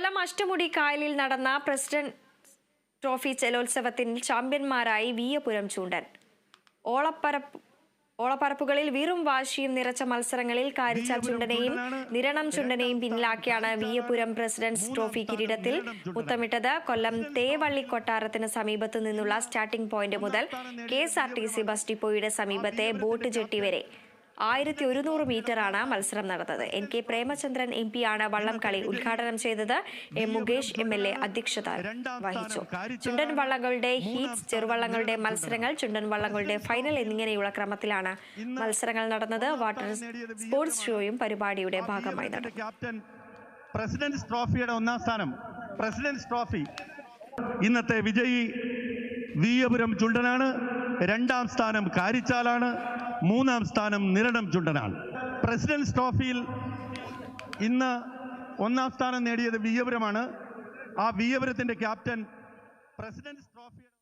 കൊല്ലം അഷ്ടമുടി കായലിൽ നടന്ന president trophy ജലോത്സവത്തിൽ ചാമ്പ്യന്മാരായി വീയപുരം ചൂണ്ടൻ. ഓളപ്പരപ്പ് ഓളപ്പരപ്പുകളിൽ വീറും വാശിയും നിറച്ച മത്സരങ്ങളിൽ കാരിച്ച ചുണ്ടനെയും നിരണം ചുണ്ടനെയും പിന്നിലാക്കിയാണ് വീയപുരം പ്രസിഡന്റ്സ് ട്രോഫി കിരീടത്തിൽ മുത്തമിട്ടത് കൊല്ലം തേവള്ളി കൊട്ടാരത്തിന് സമീപത്തു നിന്നുള്ള സ്റ്റാർട്ടിംഗ് പോയിന്റ് മുതൽ K S R T C bus ഡിപ്പോയുടെ സമീപത്തെ ബോട്ട് ജെട്ടി വരെ. ആയിരത്തി ഒരുന്നൂറ് മീറ്ററാണ് മത്സരം നടന്നത്. എൻ കെ പ്രേമചന്ദ്രൻ എം പിയാണ് വള്ളംകളി ഉദ്ഘാടനം ചെയ്തത്. M Mukesh M L A അധ്യക്ഷത വഹിച്ചു. ചുണ്ടൻ വള്ളങ്ങളുടെ ഹീറ്റ്സ് ചെറുവള്ളങ്ങളുടെ മത്സരങ്ങൾ ചുണ്ടൻ വള്ളങ്ങളുടെ ഫൈനൽ എന്നിങ്ങനെയുള്ള ക്രമത്തിലാണ് മത്സരങ്ങൾ നടന്നത്. വാട്ടർ സ്പോർട്സ് ഷോയും പരിപാടിയുടെ ഭാഗമായി നടന്നു. പ്രസിഡന്റ്സ് ട്രോഫിയുടെ ഒന്നാം സ്ഥാനം. President's trophy. ഇന്നത്തെ വിജയി വീയപുരം ചുണ്ടനാണ്. രണ്ടാം സ്ഥാനം കാരിച്ചാലാണ് മൂന്നാം സ്ഥാനം നിരണം ചുണ്ടനാണ്. പ്രസിഡന്റ്സ് ട്രോഫിയിൽ ഇന്ന് ഒന്നാം സ്ഥാനം നേടിയത് വിയപുരമാണ് ആ വിയപുരത്തിന്റെ ക്യാപ്റ്റൻ പ്രസിഡന്റ്സ് ട്രോഫിയുടെ